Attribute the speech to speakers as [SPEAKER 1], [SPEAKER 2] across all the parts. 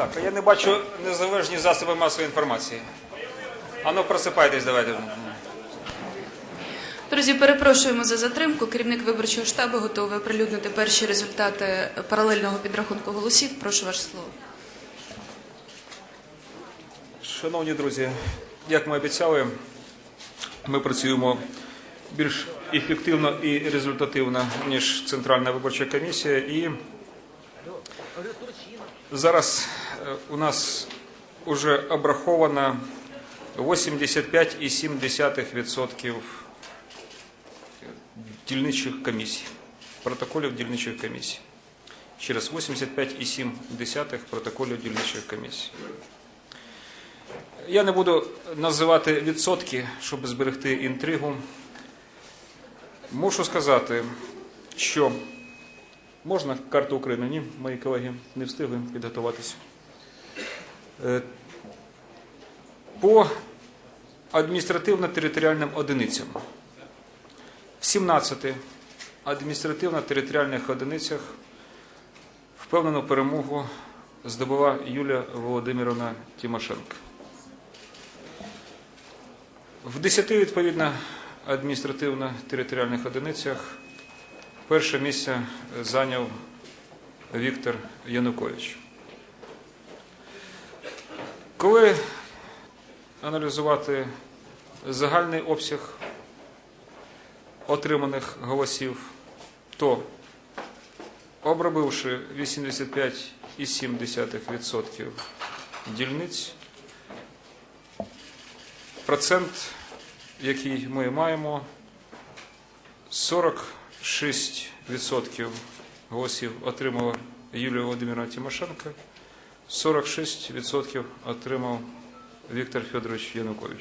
[SPEAKER 1] Так, а я не бачу незалежні засоби масової інформації. Ану, просипайтесь, давайте.
[SPEAKER 2] Друзі, перепрошуємо за затримку. Керівник виборчого штабу готовий оприлюднити перші результати паралельного підрахунку голосів. Прошу ваше слово.
[SPEAKER 1] Шановні друзі, як ми обіцяли, ми працюємо більш ефективно і результативно, ніж Центральна виборча комісія. І зараз у нас вже обраховано 85,7% дільничих комісій, протоколів дільничих комісій. Через 85,7 протоколів дільничих комісій. Я не буду називати відсотки, щоб зберегти інтригу. Мушу сказати, що можна карту України? Ні, мої колеги не встигли підготуватися. Е, По адміністративно-територіальним одиницям. В 17 адміністративно-територіальних одиницях впевнену перемогу здобула Юлія Володимировна Тимошенко. В 10 відповідно адміністративно-територіальних одиницях перше місце зайняв Віктор Янукович. Коли аналізувати загальний обсяг отриманих голосів, то обробивши 85,7% дільниць, процент, який ми маємо, 46% голосів отримала Юлія Володимирівна Тимошенко, 46% отримав Віктор Федорович Янукович.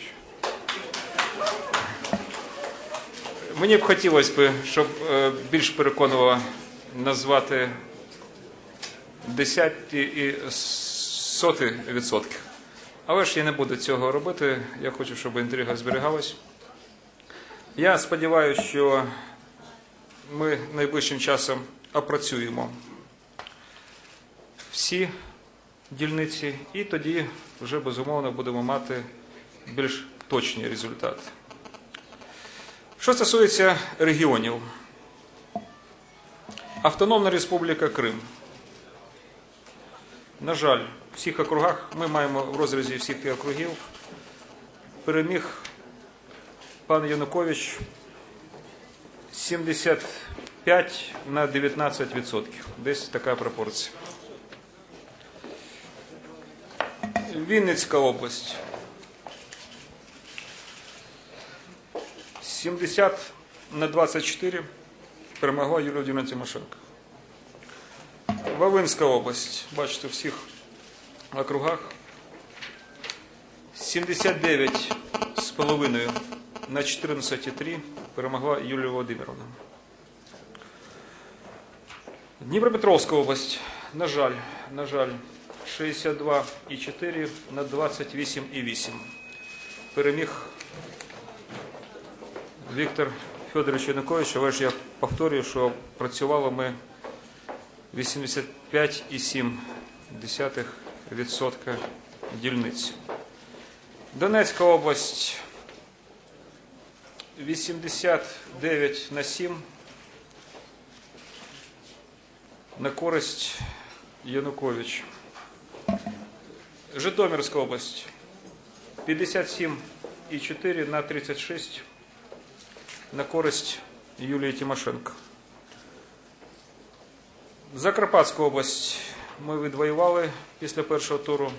[SPEAKER 1] Мені б хотілося б, щоб е, більш переконливо назвати десяті і соти відсотків. Але ж я не буду цього робити. Я хочу, щоб інтрига зберігалась. Я сподіваюся, що ми найближчим часом опрацюємо всі дільниці, і тоді вже безумовно будемо мати більш точні результати. Що стосується регіонів, Автономна Республіка Крим. На жаль, в всіх округах ми маємо в розрізі всіх тих округів. Переміг пан Янукович 75 на 19%. Десь така пропорція. Вінницька область. 70 на 24 перемогла Юлія Володимирівна Тимошенко. Волинська область, бачите, в всіх округах. 79 з половиною на 14,3 перемогла Юлія Володимировна. Дніпропетровська область, на жаль, на жаль, 62,4 на 28,8. Переміг Віктор Федорович Янукович, але ж я повторюю, що працювали ми 85,7% дільниць. Донецька область 89 на 7 на користь Янукович. Житомирська область 57,4 на 36 на користь Юлії Тимошенко. Закарпатську область ми відвоювали після першого туру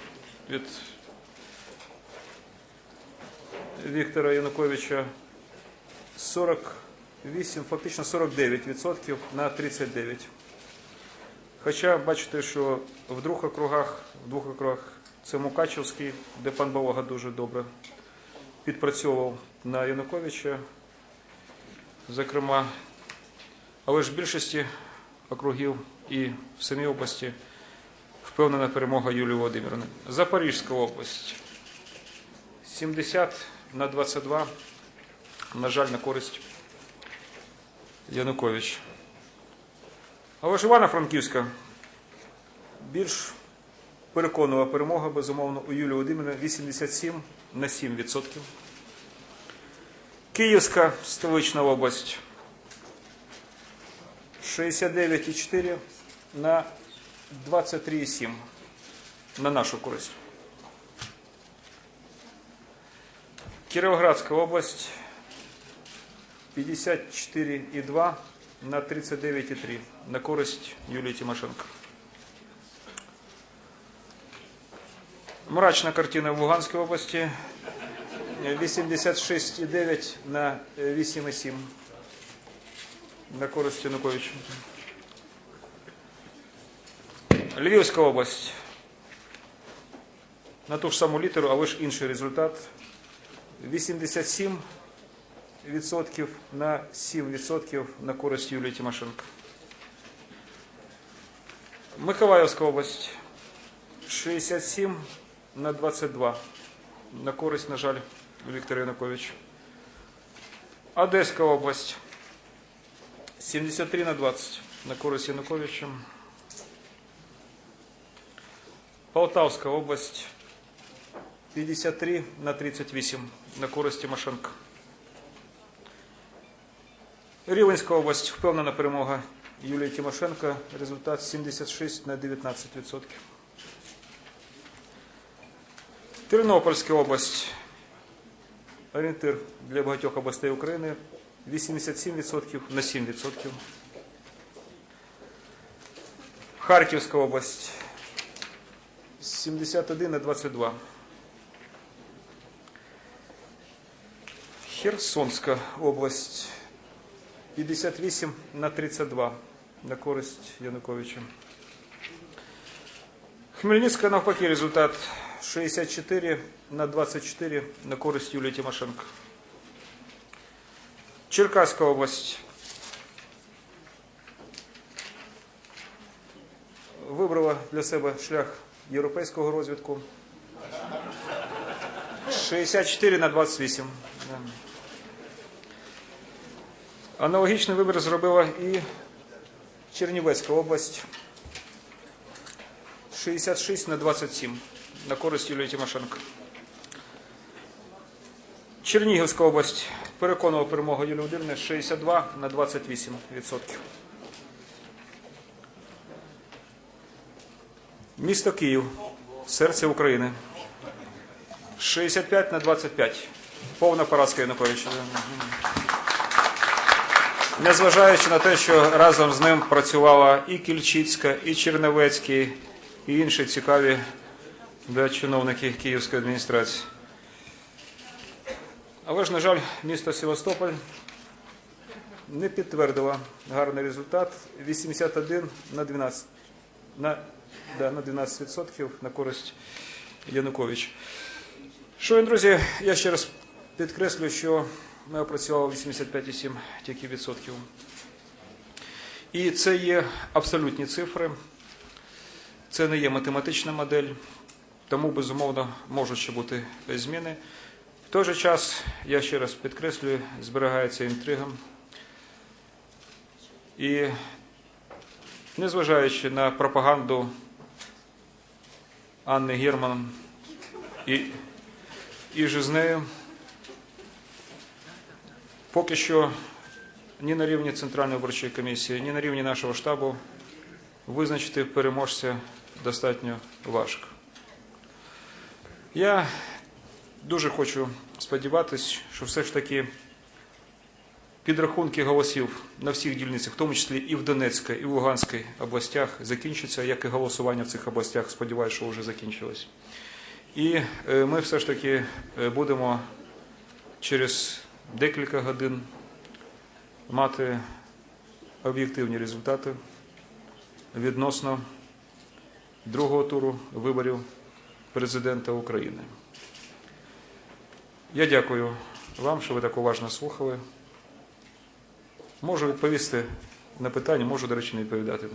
[SPEAKER 1] від Віктора Януковича 48, фактично 49% на 39. Хоча бачите, що в двох округах, в двох округах це Мукачевський, де пан Балога дуже добре підпрацьовував на Януковича, зокрема, але ж в більшості округів і в самій області впевнена перемога Юлії Володимирівни. Запорізька область 70 на 22, на жаль, на користь Янукович. Але ж Івано-Франківська більш Переконова перемога, безумовно, у Юлії Володимирівни 87 на 7%. Київська столична область 69,4 на 23,7 на нашу користь. Кіровоградська область 54,2 на 39,3 на користь Юлії Тимошенко. Мрачна картина в Луганській області 86,9 на 8,7 на користь Януковича. Львівська область на ту ж саму літеру, але ж інший результат. 87 відсотків на 7 відсотків на користь Юлії Тимошенко. Миколаївська область 67 на 22 на користь, на жаль, Віктора Януковича. Одеська область 73 на 20 на користь Януковича. Полтавська область 53 на 38 на користь Тимошенко. Рівенська область впевнена перемога Юлії Тимошенко. Результат 76 на 19%. Тернопільська область. Орієнтир для багатьох областей України 87% на 7%. Харківська область 71 на 22. Херсонська область 58 на 32 на користь Януковича. Хмельницька навпаки результат 64 на 24 на користь Юлії Тимошенко. Черкаська область. Вибрала для себе шлях європейського розвитку. 64 на 28. Аналогічний вибір зробила і Чернівецька область. 66 на 27 на користь Юлії Тимошенко. Чернігівська область переконувала перемогу Юлії Володимирівни 62 на 28 відсотків. Місто Київ, серце України. 65 на 25. Повна поразка Януковича. Незважаючи на те, що разом з ним працювала і Кільчицька, і Черновецький, і інші цікаві да, чиновники Київської адміністрації. Але ж, на жаль, місто Севастополь не підтвердило гарний результат 81 на 12 на, да, на 12% на користь Януковича. Шановні друзі, я ще раз підкреслю, що ми опрацювали 85,7 тільки відсотків. І це є абсолютні цифри, це не є математична модель, тому, безумовно, можуть ще бути зміни. В той же час, я ще раз підкреслюю, зберігається інтрига. І незважаючи на пропаганду Анни Герман і, і же з нею, поки що ні на рівні Центральної виборчої комісії, ні на рівні нашого штабу визначити переможця достатньо важко. Я дуже хочу сподіватися, що все ж таки підрахунки голосів на всіх дільницях, в тому числі і в Донецькій, і в Луганській областях, закінчаться, як і голосування в цих областях, сподіваюся, що вже закінчилось. І е, ми все ж таки е, будемо через декілька годин мати об'єктивні результати відносно другого туру виборів президента України. Я дякую вам, що ви так уважно слухали. Можу відповісти на питання, можу, до речі, не відповідати.